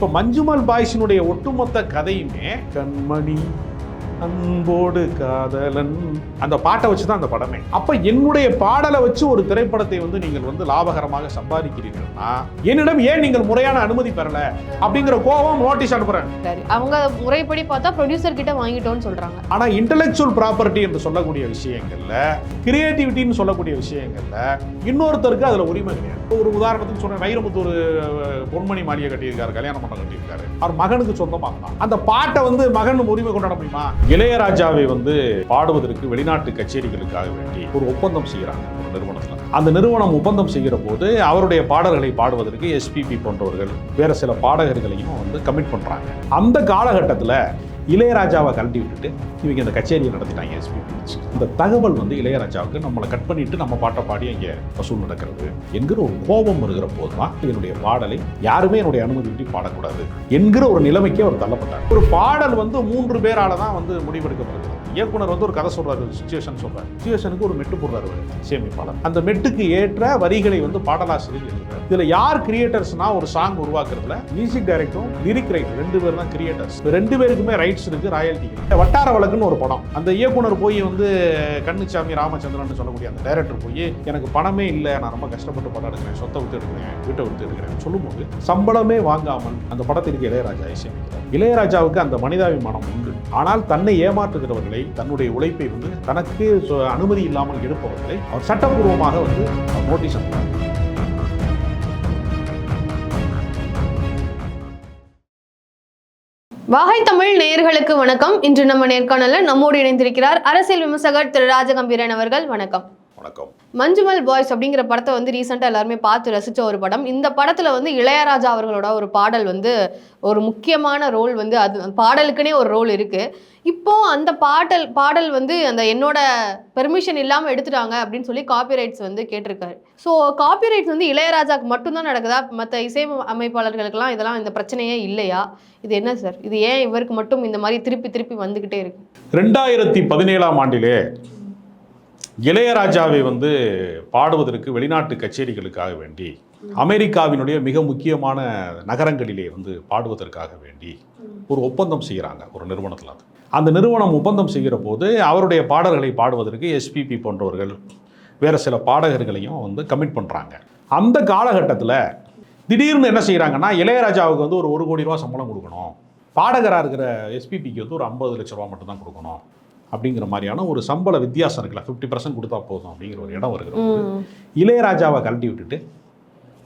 இப்போ மஞ்சுமல் பாய்ஸினுடைய ஒட்டுமொத்த கதையுமே கண்மணி. அன்போடு காதலன். அந்த பாட்டை வச்சு தான் அந்த படமே. அப்ப என்னுடைய பாடலை வச்சு ஒரு திரைப்படத்தை வந்து நீங்கள் வந்து லாபகரமாக சம்பாதிக்கிறீர்கள்னா என்னிடம் ஏன் நீங்கள் முறையான அனுமதி பெறல? அப்படிங்கிற கோபம் நோட்டீஸ் அனுப்புறேன். சரி அவங்க முறைப்படி பார்த்தா ப்ரொடியூசர் கிட்ட வாங்கிட்டோம்னு சொல்றாங்க. ஆனா இன்டெலெக்சுவல் ப்ராப்பர்ட்டி என்று சொல்லக்கூடிய விஷயங்கள்ல கிரியேட்டிவிட்டின்னு சொல்லக்கூடிய விஷயங்கள்ல இன்னொருத்தருக்கு அதுல உரிமை கிடையாது. ஒரு உதாரணத்துக்கு சொல்றேன் வைரமுத்து ஒரு பொன்மணி மாளிகை கட்டியிருக்காரு கல்யாணம் பண்ண கட்டியிருக்காரு. அவர் மகனுக்கு சொந்தமாகலாம். அந்த பாட்டை வந்து மகன் உரிமை கொண்டாட முடியுமா? இளையராஜாவை வந்து பாடுவதற்கு வெளிநாட்டு கச்சேரிகளுக்காக வேண்டி ஒரு ஒப்பந்தம் செய்கிறாங்க ஒரு நிறுவனத்தில். அந்த நிறுவனம் ஒப்பந்தம் செய்கிற போது அவருடைய பாடல்களை பாடுவதற்கு எஸ்பிபி போன்றவர்கள் வேற சில பாடகர்களையும் வந்து கமிட் பண்றாங்க. அந்த காலகட்டத்தில் இளையராஜாவை கழட்டி விட்டுட்டு இவங்க இந்த கச்சேரியை நடத்திட்டாங்க எஸ்பி இந்த தகவல் வந்து இளையராஜாவுக்கு நம்மளை கட் பண்ணிட்டு நம்ம பாட்டை பாடி அங்கே வசூல் நடக்கிறது என்கிற ஒரு கோபம் வருகிற போது தான் என்னுடைய பாடலை யாருமே என்னுடைய அனுமதியின்றி பாடக்கூடாது என்கிற ஒரு நிலைமைக்கு அவர் தள்ளப்பட்டார். ஒரு பாடல் வந்து மூன்று பேரால தான் வந்து முடிவெடுக்கப்படுகிறது இயக்குனர் வந்து ஒரு கதை சொல்றாரு சுச்சுவேஷன் சொல்றாரு. சுச்சுவேஷனுக்கு ஒரு மெட்டு போடுறாரு சேமிப்பாளர். அந்த மெட்டுக்கு ஏற்ற வரிகளை வந்து பாடலாசிரியர் எழுதுறாரு. இதுல யார் கிரியேட்டர்ஸ்னா ஒரு சாங் உருவாக்குறதுல மியூசிக் டைரக்டரும் லிரிக் ரைட்டர் ரெண்டு பேர் தான் கிரியேட்டர்ஸ் ரெண்டு பேருக்குமே ரைட்ஸ் இருக்கு ராயல்டி வட்டார வழக்குன்னு ஒரு படம். அந்த இயக்குனர் போய் வந்து கண்ணுச்சாமி ராமச்சந்திரன் சொல்லக்கூடிய அந்த டைரக்டர் போய் எனக்கு பணமே இல்லை நான் ரொம்ப கஷ்டப்பட்டு படம் எடுக்கிறேன் சொத்தை விட்டு எடுக்கிறேன் வீட்டை விட்டு எடுக்கிறேன் சொல்லும்போது சம்பளமே வாங்காமல் அந்த படத்திற்கு இளையராஜா இசையமைக்கிறார் இளையராஜாவுக்கு அந்த மனிதாபிமானம் உண்டு. ஆனால் தன்னை ஏமாற்றுகிறவர்களை தன்னுடைய உழைப்பை வந்து தனக்கு அனுமதி இல்லாமல் எடுப்பவர்களை அவர் சட்டப்பூர்வமாக வந்து நோட்டீஸ் அனுப்பினார் வாகை தமிழ் நேயர்களுக்கு வணக்கம். இன்று நம்ம நேர்காணல நம்மோடு இணைந்திருக்கிறார் அரசியல் விமர்சகர் திரு ராஜகம்பீரன் அவர்கள். வணக்கம். வணக்கம். மஞ்சுமல் பாய்ஸ் அப்படிங்கிற படத்தை வந்து ரீசெண்டாக எல்லாருமே பார்த்து ரசிச்ச ஒரு படம். இந்த படத்துல வந்து இளையராஜா அவர்களோட ஒரு பாடல் வந்து ஒரு முக்கியமான ரோல் வந்து அது பாடலுக்குனே ஒரு ரோல் இருக்கு. இப்போ அந்த பாடல் பாடல் வந்து அந்த என்னோட பெர்மிஷன் இல்லாம எடுத்துட்டாங்க அப்படின்னு சொல்லி காப்பிரைட்ஸ் வந்து கேட்டிருக்காரு. ஸோ காப்பிரைட்ஸ் வந்து இளையராஜாக்கு மட்டும்தான் நடக்குதா? மற்ற இசை அமைப்பாளர்களுக்கெல்லாம் இதெல்லாம் இந்த பிரச்சனையே இல்லையா? இது என்ன சார்? இது ஏன் இவருக்கு மட்டும் இந்த மாதிரி திருப்பி திருப்பி வந்துகிட்டே இருக்கு? ரெண்டாயிரத்தி பதினேழாம் ஆண்டிலே இளையராஜாவை வந்து பாடுவதற்கு வெளிநாட்டு கச்சேரிகளுக்காக வேண்டி அமெரிக்காவினுடைய மிக முக்கியமான நகரங்களிலே வந்து பாடுவதற்காக வேண்டி ஒரு ஒப்பந்தம் செய்கிறாங்க ஒரு நிறுவனத்தில் அது. அந்த நிறுவனம் ஒப்பந்தம் செய்கிற போது அவருடைய பாடல்களை பாடுவதற்கு எஸ்பிபி போன்றவர்கள் வேறு சில பாடகர்களையும் வந்து கமிட் பண்ணுறாங்க அந்த காலகட்டத்தில் திடீர்னு என்ன செய்கிறாங்கன்னா இளையராஜாவுக்கு வந்து ஒரு ஒரு கோடி ரூபா சம்பளம் கொடுக்கணும். பாடகராக இருக்கிற எஸ்பிபிக்கு வந்து ஒரு ஐம்பது லட்ச ரூபா மட்டும்தான் கொடுக்கணும். அப்படிங்கிற மாதிரியான ஒரு சம்பள வித்தியாசம் இருக்குல்ல. ஃபிஃப்டி பர்சன்ட் கொடுத்தா போதும் அப்படிங்கிற ஒரு இடம் வருகிற இளையராஜாவை கழட்டி விட்டுட்டு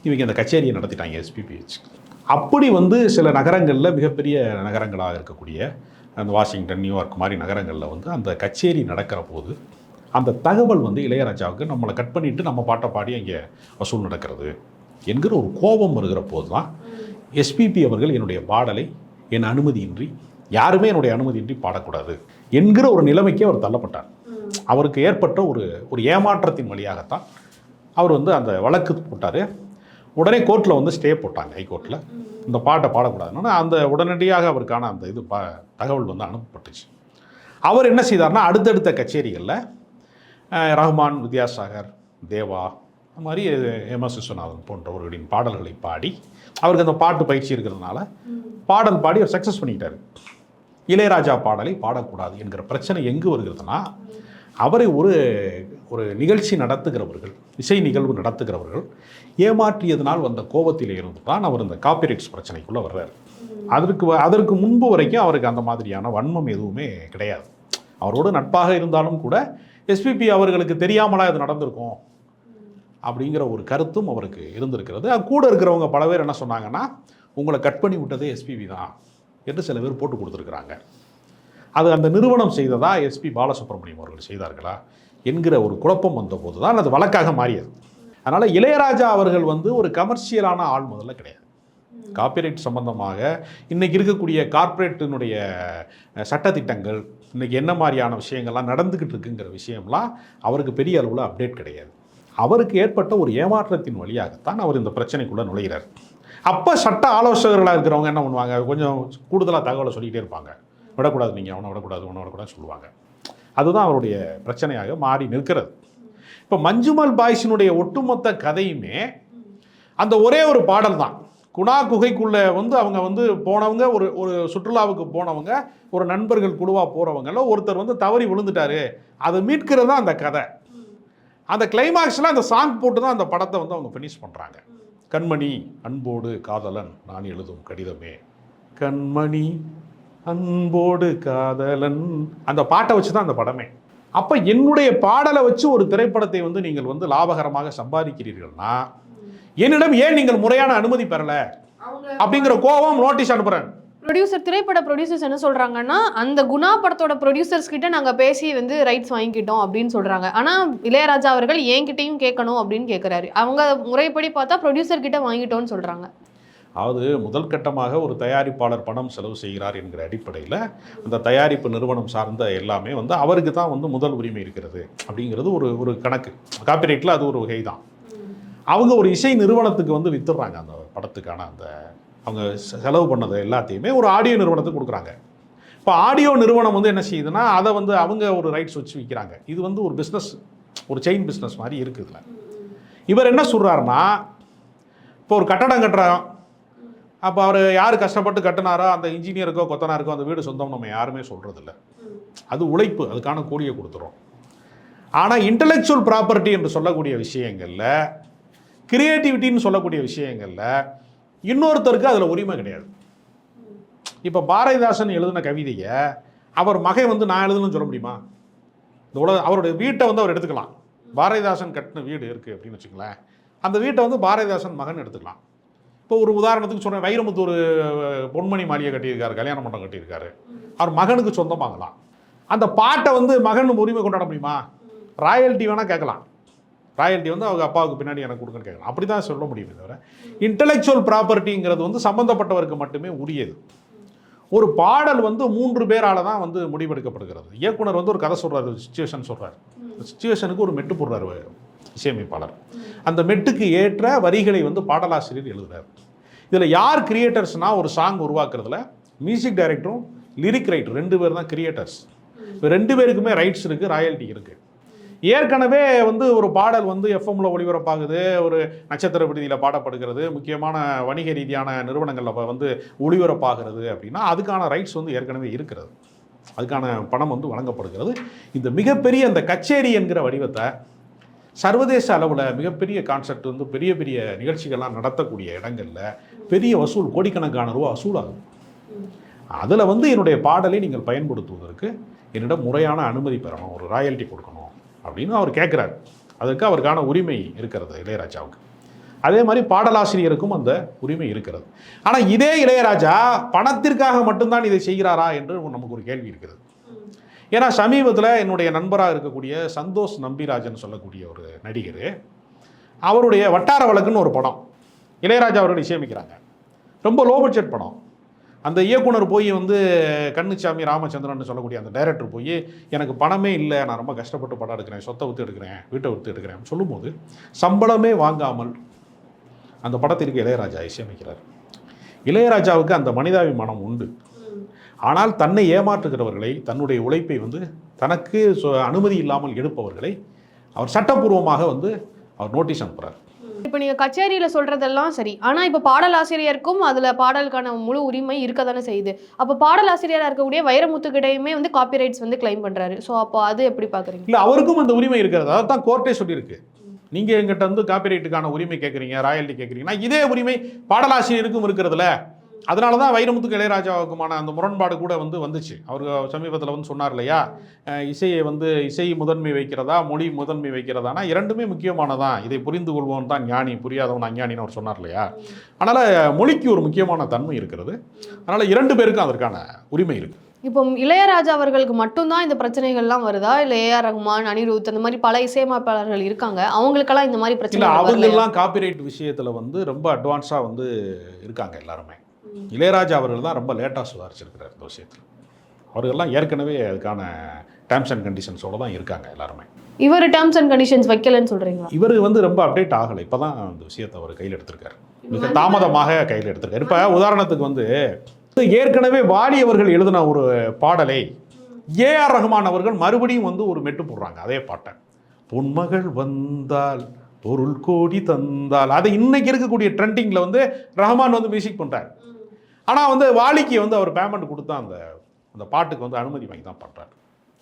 இவங்க இந்த கச்சேரியை நடத்திட்டாங்க எஸ்பிபி வச்சு அப்படி வந்து சில நகரங்களில் மிகப்பெரிய நகரங்களாக இருக்கக்கூடிய அந்த வாஷிங்டன் நியூயார்க் மாதிரி நகரங்களில் வந்து அந்த கச்சேரி நடக்கிற போது அந்த தகவல் வந்து இளையராஜாவுக்கு நம்மளை கட் பண்ணிட்டு நம்ம பாட்டை பாடி அங்கே வசூல் நடக்கிறது என்கிற ஒரு கோபம் வருகிற போது தான் எஸ்பிபி அவர்கள் என்னுடைய பாடலை என் அனுமதியின்றி யாருமே என்னுடைய அனுமதியின்றி பாடக்கூடாது என்கிற ஒரு நிலைமைக்கு அவர் தள்ளப்பட்டார். அவருக்கு ஏற்பட்ட ஒரு ஒரு ஏமாற்றத்தின் வழியாகத்தான் அவர் வந்து அந்த வழக்கு போட்டார். உடனே கோர்ட்டில் வந்து ஸ்டே போட்டாங்க ஹைகோர்ட்டில் இந்த பாட்டை பாடக்கூடாதுன்னா. அந்த உடனடியாக அவருக்கான அந்த இது ப தகவல் வந்து அனுப்பப்பட்டுச்சு. அவர் என்ன செய்தார்னா அடுத்தடுத்த கச்சேரிகளில் ரஹ்மான் வித்யாசாகர் தேவா அந்த மாதிரி எம் எஸ் விஸ்வநாதன் போன்றவர்களின் பாடல்களை பாடி அவருக்கு அந்த பாட்டு பயிற்சி இருக்கிறதுனால பாடல் பாடி அவர் சக்ஸஸ் பண்ணிக்கிட்டாரு இளையராஜா பாடலை பாடக்கூடாது என்கிற பிரச்சனை எங்கு வருகிறதுனா அவரை ஒரு ஒரு நிகழ்ச்சி நடத்துகிறவர்கள் இசை நிகழ்வு நடத்துகிறவர்கள் ஏமாற்றியதனால் வந்த கோபத்தில் இருந்து தான் அவர் இந்த காப்பிரைட்ஸ் பிரச்சனைக்குள்ளே வர்றார். அதற்கு வ- அதற்கு முன்பு வரைக்கும் அவருக்கு அந்த மாதிரியான வன்மம் எதுவுமே கிடையாது. அவரோடு நட்பாக இருந்தாலும் கூட எஸ்பிபி அவர்களுக்கு தெரியாமலா இது நடந்திருக்கும் அப்படிங்கிற ஒரு கருத்தும் அவருக்கு இருந்திருக்கிறது. அது கூட இருக்கிறவங்க பல பேர் என்ன சொன்னாங்கன்னா உங்களை கட் பண்ணி விட்டதே எஸ்பிபி தான். என்று சில பேர் போட்டு கொடுத்துருக்குறாங்க. அது அந்த நிறுவனம் செய்ததா எஸ்பி பாலசுப்ரமணியம் அவர்கள் செய்தார்களா என்கிற ஒரு குழப்பம் வந்தபோது தான் அது வழக்காக மாறியது. அதனால் இளையராஜா அவர்கள் வந்து ஒரு கமர்ஷியலான ஆள் முதல்ல கிடையாது. காப்பிரைட் சம்பந்தமாக இன்றைக்கி இருக்கக்கூடிய கார்ப்பரேட்டினுடைய சட்டத்திட்டங்கள் இன்றைக்கி என்ன மாதிரியான விஷயங்கள்லாம் நடந்துக்கிட்டு இருக்குங்கிற விஷயம்லாம் அவருக்கு பெரிய அளவில் அப்டேட் கிடையாது. அவருக்கு ஏற்பட்ட ஒரு ஏமாற்றத்தின் வழியாகத்தான் அவர் இந்த பிரச்சனைக்குள்ளே நுழைகிறார் அப்போ சட்ட ஆலோசகர்களாக இருக்கிறவங்க என்ன பண்ணுவாங்க? கொஞ்சம் கூடுதலாக தகவலை சொல்லிக்கிட்டே இருப்பாங்க. விடக்கூடாது நீங்கள் அவனை விடக்கூடாது உன்னை விடக்கூடாதுன்னு சொல்லுவாங்க. அதுதான் அவருடைய பிரச்சனையாக மாறி நிற்கிறது. இப்போ மஞ்சுமல் பாய்ஸினுடைய ஒட்டுமொத்த கதையுமே அந்த ஒரே ஒரு பாடல் தான். குணா குகைக்குள்ளே வந்து அவங்க வந்து போனவங்க ஒரு ஒரு சுற்றுலாவுக்கு போனவங்க ஒரு நண்பர்கள் குழுவாக போகிறவங்கள ஒருத்தர் வந்து தவறி விழுந்துட்டாரு. அதை மீட்கிறது தான் அந்த கதை. அந்த கிளைமாக்ஸில் அந்த சாங் போட்டு தான் அந்த படத்தை வந்து அவங்க ஃபினிஷ் பண்ணுறாங்க கண்மணி அன்போடு காதலன் நான் எழுதும் கடிதமே. கண்மணி அன்போடு காதலன். அந்த பாட்டை வச்சு தான் அந்த படமே. அப்போ என்னுடைய பாடலை வச்சு ஒரு திரைப்படத்தை வந்து நீங்கள் வந்து லாபகரமாக சம்பாதிக்கிறீர்கள்னா என்னிடம் ஏன் நீங்கள் முறையான அனுமதி பெறல? அப்படிங்கிற கோபம் நோட்டீஸ் அனுப்புறேன். ப்ரொடியூசர் திரைப்பட ப்ரொடியூசர்ஸ் என்ன சொல்றாங்கன்னா அந்த குணா படத்தோட ப்ரொடியூசர்ஸ் கிட்ட நாங்க பேசி வந்து ரைட்ஸ் வாங்கிக்கிட்டோம் அப்படின்னு சொல்றாங்க. ஆனா இளையராஜா அவர்கள் என்கிட்டயும் கேட்கணும் அப்படின்னு கேக்குறாரு. அவங்க முறைப்படி பார்த்தா ப்ரொடியூசர் கிட்ட வாங்கிட்டோம்னு சொல்றாங்க. அதாவது முதல் கட்டமாக ஒரு தயாரிப்பாளர் பணம் செலவு செய்கிறார் என்கிற அடிப்படையில் அந்த தயாரிப்பு நிறுவனம் சார்ந்த எல்லாமே வந்து அவருக்கு தான் வந்து முதல் உரிமை இருக்கிறது அப்படிங்கிறது ஒரு ஒரு கணக்கு. காப்பிரைட்டில் அது ஒரு வகை தான் அவங்க ஒரு இசை நிறுவனத்துக்கு வந்து வித்துடுறாங்க அந்த படத்துக்கான அந்த அவங்க செலவு பண்ணது எல்லாத்தையுமே ஒரு ஆடியோ நிறுவனத்துக்கு கொடுக்குறாங்க. இப்போ ஆடியோ நிறுவனம் வந்து என்ன செய்யுதுன்னா அதை வந்து அவங்க ஒரு ரைட்ஸ் வச்சு விற்கிறாங்க இது வந்து ஒரு பிஸ்னஸ் ஒரு செயின் பிஸ்னஸ் மாதிரி இருக்குதுல இவர் என்ன சொல்கிறாருன்னா இப்போ ஒரு கட்டடம் கட்டுறோம் அப்போ அவர் யார் கஷ்டப்பட்டு கட்டினாரோ அந்த இன்ஜினியருக்கோ கொத்தனாருக்கோ அந்த வீடு சொந்தம் நம்ம யாருமே சொல்கிறதில்ல அது உழைப்பு அதுக்கான கூலியை கொடுத்துரும். ஆனால் இன்டலெக்சுவல் ப்ராப்பர்ட்டி என்று சொல்லக்கூடிய விஷயங்களில் கிரியேட்டிவிட்டின்னு சொல்லக்கூடிய விஷயங்களில் இன்னொருத்தருக்கு அதில் உரிமை கிடையாது. இப்போ பாரதிதாசன் எழுதின கவிதையை அவர் மகை வந்து நான் எழுதுன்னு சொல்ல முடியுமா? இந்த உலக அவருடைய வீட்டை வந்து அவர் எடுத்துக்கலாம். பாரதிதாசன் கட்டின வீடு இருக்குது அப்படின்னு வச்சுங்களேன் அந்த வீட்டை வந்து பாரதிதாசன் மகன் எடுத்துக்கலாம். இப்போ ஒரு உதாரணத்துக்கு சொன்னேன் வைரமுத்து ஒரு பொன்மணி மாளிகை கட்டியிருக்காரு கல்யாண மண்டபம் கட்டியிருக்காரு. அவர் மகனுக்கு சொந்தமாகலாம் அந்த பாட்டை வந்து மகன் உரிமை கொண்டாட முடியுமா? ராயல்ட்டி வேணால் கேட்கலாம். ராயல்ட்டி வந்து அவங்க அப்பாவுக்கு பின்னாடி எனக்கு கொடுங்கன்னு கேட்கலாம். அப்படி தான் சொல்ல முடியுமே தவிர இன்டலெக்சுவல் ப்ராப்பர்ட்டிங்கிறது வந்து சம்மந்தப்பட்டவருக்கு மட்டுமே உரியது. ஒரு பாடல் வந்து மூன்று பேரால் தான் வந்து முடிவெடுக்கப்படுகிறது. இயக்குனர் வந்து ஒரு கதை சொல்கிறார் சுச்சுவேஷன் சொல்கிறார் சுச்சுவேஷனுக்கு ஒரு மெட்டு போடுறாரு இசையமைப்பாளர். அந்த மெட்டுக்கு ஏற்ற வரிகளை வந்து பாடலாசிரியர் எழுதுகிறார் இதில் யார் கிரியேட்டர்ஸ்னால் ஒரு சாங் உருவாக்குறதுல மியூசிக் டைரக்டரும் லிரிக் ரைட்டர் ரெண்டு பேர் தான் கிரியேட்டர்ஸ் ரெண்டு பேருக்குமே ரைட்ஸ் இருக்குது ராயல்ட்டி இருக்குது ஏற்கனவே வந்து ஒரு பாடல் வந்து எஃப்எம்ல ஒளிபரப்பாகுது. ஒரு நட்சத்திர விடுதியில் பாடப்படுகிறது. முக்கியமான வணிக ரீதியான நிறுவனங்களில் வந்து ஒளிபரப்பாகிறது அப்படின்னா அதுக்கான ரைட்ஸ் வந்து ஏற்கனவே இருக்கிறது. அதுக்கான பணம் வந்து வழங்கப்படுகிறது. இந்த மிகப்பெரிய அந்த கச்சேரி என்கிற வடிவத்தை சர்வதேச அளவில் மிகப்பெரிய கான்செப்ட் வந்து பெரிய பெரிய நிகழ்ச்சிகள்லாம் நடத்தக்கூடிய இடங்களில் பெரிய வசூல் கோடிக்கணக்கான ரூபா வசூலாகும் அதில் வந்து என்னுடைய பாடலை நீங்கள் பயன்படுத்துவதற்கு என்னிடம் முறையான அனுமதி பெறணும். ஒரு ராயல்ட்டி கொடுக்கணும். அப்படின்னு அவர் கேட்குறாரு அதற்கு அவருக்கான உரிமை இருக்கிறது இளையராஜாவுக்கு. அதே மாதிரி பாடலாசிரியருக்கும் அந்த உரிமை இருக்கிறது. ஆனால் இதே இளையராஜா பணத்திற்காக மட்டும்தான் இதை செய்கிறாரா என்று நமக்கு ஒரு கேள்வி இருக்கிறது. ஏன்னா சமீபத்தில் என்னுடைய நண்பராக இருக்கக்கூடிய சந்தோஷ் நம்பிராஜன் சொல்லக்கூடிய ஒரு நடிகர் அவருடைய வட்டார வழக்குன்னு ஒரு படம் இளையராஜா அவர்கள் இசையமைக்கிறாங்க. ரொம்ப லோ பட்ஜெட் படம். அந்த இயக்குனர் போய் வந்து கண்ணுச்சாமி ராமச்சந்திரன் சொல்லக்கூடிய அந்த டைரக்டர் போய் எனக்கு பணமே இல்லை நான் ரொம்ப கஷ்டப்பட்டு படம் எடுக்கிறேன் சொத்தை விற்று எடுக்கிறேன் வீட்டை விற்று எடுக்கிறேன் சொல்லும்போது சம்பளமே வாங்காமல் அந்த படத்திற்கு இளையராஜா இசையமைக்கிறார். இளையராஜாவுக்கு அந்த மனிதாபிமானம் உண்டு. ஆனால் தன்னை ஏமாற்றுகிறவர்களை தன்னுடைய உழைப்பை வந்து தனக்கு அனுமதி இல்லாமல் எடுப்பவர்களை அவர் சட்டப்பூர்வமாக வந்து அவர் நோட்டீஸ் அனுப்புகிறார் இப்போ நீங்கள் கச்சேரியில் சொல்கிறதெல்லாம் சரி. ஆனால் இப்போ பாடலாசிரியருக்கும் அதில் பாடலுக்கான முழு உரிமை இருக்க தானே செய்யுது. அப்போ பாடலாசிரியராக இருக்கக்கூடிய வைரமுத்துக்கிட்டையுமே வந்து காப்பிரைட்ஸ் வந்து கிளைம் பண்ணுறாரு ஸோ அப்போ அது எப்படி பார்க்குறீங்க இல்லை அவருக்கும் அந்த உரிமை இருக்கிறதா. தான் கோர்ட்டே சொல்லியிருக்கு. நீங்கள் எங்கிட்ட வந்து காப்பிரைட்டுக்கான உரிமை கேட்குறீங்க ராயல்ட்டி கேட்குறீங்கன்னா இதே உரிமை பாடலாசிரியருக்கும் இருக்கிறதுல. அதனால தான் வைரமுத்துக்கு இளையராஜாவுக்குமான அந்த முரண்பாடு கூட வந்து வந்துச்சு. அவர் சமீபத்தில் வந்து சொன்னார் இல்லையா? இசையை வந்து இசை முதன்மை வைக்கிறதா மொழி முதன்மை வைக்கிறதானா இரண்டுமே முக்கியமானதான் இதை புரிந்து கொள்வோம் தான் ஞானி புரியாதவன் அஞ்ஞானின்னு அவர் சொன்னார் இல்லையா? அதனால் மொழிக்கு ஒரு முக்கியமான தன்மை இருக்கிறது. அதனால் இரண்டு பேருக்கும் அதற்கான உரிமை இருக்குது இப்போ இளையராஜா அவர்களுக்கு மட்டும்தான் இந்த பிரச்சனைகள்லாம் வருதா? இல்ல ஏஆர் ரஹ்மான் அனிருத் அந்த மாதிரி பல இசையமைப்பாளர்கள் இருக்காங்க. அவங்களுக்கெல்லாம் இந்த மாதிரி பிரச்சனை அவங்கெல்லாம் காப்பிரைட் விஷயத்தில் வந்து ரொம்ப அட்வான்ஸாக வந்து இருக்காங்க எல்லாருமே. இளையராஜா அவர்கள் தான் ரொம்ப லேட்டாக சுதாரிச்சிருக்கிறார் இந்த விஷயத்தில். அவர்கள்லாம் ஏற்கனவே அதுக்கான டேர்ம்ஸ் அண்ட் கண்டிஷன்ஸோட தான் இருக்காங்க எல்லாருமே. இவர் டேர்ம்ஸ் அண்ட் கண்டிஷன்ஸ் வைக்கலன்னு சொல்றீங்களா? இவர் வந்து ரொம்ப அப்டேட் ஆகலை. இப்போ தான் அந்த விஷயத்தை அவர் கையில் எடுத்திருக்காரு. மிக தாமதமாக கையில் எடுத்திருக்காரு. இப்போ உதாரணத்துக்கு வந்து ஏற்கனவே வாலி அவர்கள் எழுதின ஒரு பாடலை ஏஆர் ரஹ்மான் அவர்கள் மறுபடியும் வந்து ஒரு மெட்டு போடுறாங்க அதே பாட்டை. பொன்மகள் வந்தால் பொருள் கோடி தந்தால் அது இன்னைக்கு இருக்கக்கூடிய ட்ரெண்டிங்கில் வந்து ரஹ்மான் வந்து மியூசிக் பண்ணுறாரு ஆனால் வந்து வாலிக்கு வந்து அவர் பேமெண்ட் கொடுத்தா அந்த அந்த பாட்டுக்கு வந்து அனுமதி வாங்கி தான் பண்ணுறாரு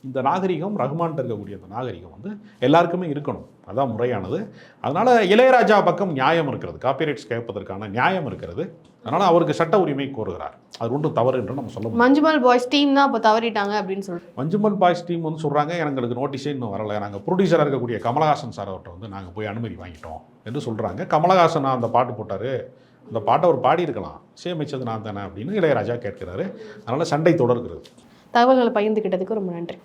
இந்த நாகரிகம் ரஹ்மான்ட்ட இருக்கக்கூடிய அந்த நாகரிகம் வந்து எல்லாருக்குமே இருக்கணும். அதான் முறையானது. அதனால் இளையராஜா பக்கம் நியாயம் இருக்கிறது. காப்பிரைட்ஸ் கேட்பதற்கான நியாயம் இருக்கிறது. அதனால் அவருக்கு சட்ட உரிமை கோருகிறார். அது ஒன்றும் தவறு என்று நம்ம சொல்ல மஞ்சுமல் பாய்ஸ் டீம் தான் அப்போ தவறிட்டாங்க அப்படின்னு சொல்லிட்டு மஞ்சுமல் பாய்ஸ் டீம் வந்து சொல்கிறாங்க எங்களுக்கு நோட்டீஸே இன்னும் வரல. நாங்கள் ப்ரொடியூசராக இருக்கக்கூடிய கமலஹாசன் சார் அவர்கிட்ட வந்து நாங்கள் போய் அனுமதி வாங்கிட்டோம் என்று சொல்கிறாங்க கமலஹாசன் அந்த பாட்டு போட்டார். அந்த பாட்டை அவர் பாடியிருக்கலாம். சேமிச்சது நான் தானே அப்படின்னு இளையராஜா கேட்கிறாரு. அதனால் சண்டை தொடர்கிறது. தகவல்களை பகிர்ந்துக்கிட்டதுக்கு ரொம்ப நன்றி.